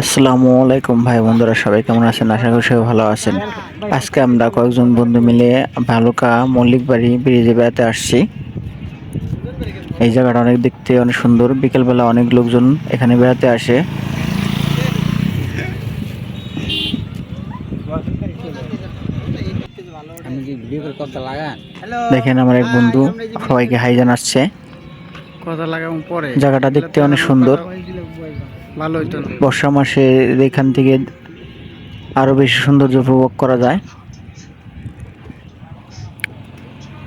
আসসালামু আলাইকুম ভাই বন্ধুরা সবাই কেমন আছেন? আশা করি সবাই ভালো আছেন। আজকে আমরা কয়েকজন বন্ধু মিলে ভালুকা মল্লিক বাড়ি ব্রিজে বেড়াতে আসছি। এই জায়গাটা অনেক দেখতে অনেক সুন্দর। বিকেলবেলা অনেক লোকজন এখানে বেড়াতে আসে। দেখেন আমার এক বন্ধু সবাইকে হাই জানাচ্ছে। কথা লাগাবো পরে। জায়গাটা দেখতে অনেক সুন্দর। ভালো হইতো না। বর্ষা মাসে এখান থেকে আরও বেশি সৌন্দর্য উপভোগ করা যায়।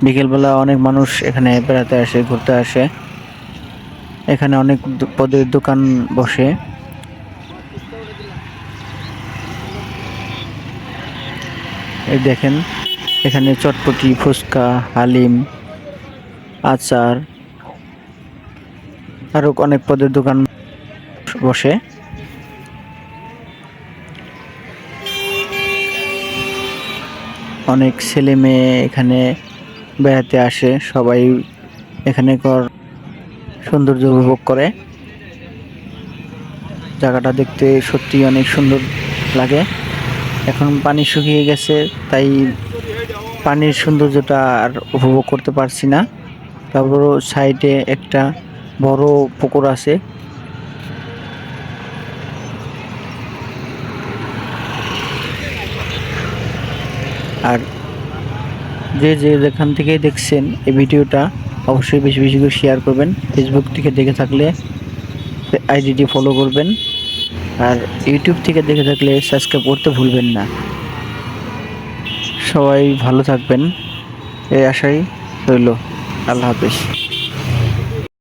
বিকেলবেলা অনেক মানুষ এখানে বেড়াতে আসে ঘুরতে আসে। এখানে অনেক পদের দোকান বসে। এই দেখেন এখানে চটপটি ফুচকা হালিম আচার। আরও অনেক পদের দোকান বসে। অনেক ছেলে মেয়ে এখানে বেড়াতে আসে, সবাই এখানে কর সৌন্দর্য উপভোগ করে। জায়গাটা দেখতে সত্যি অনেক সুন্দর লাগে। এখন পানি শুকিয়ে গেছে, তাই পানির সৌন্দর্যটা আর উপভোগ করতে পারছি না। তারপরও সাইডে একটা বড় পুকুর আছে। আর যে যে যেখান থেকে দেখছেন এই ভিডিওটা, অবশ্যই বেশি বেশি করে শেয়ার করবেন। ফেসবুক থেকে দেখে থাকলে আইডিটি ফলো করবেন। আর ইউটিউব থেকে দেখে থাকলে সাবস্ক্রাইব করতে ভুলবেন না। সবাই ভালো থাকবেন। এই আশাই রইল। আল্লাহ হাফেজ।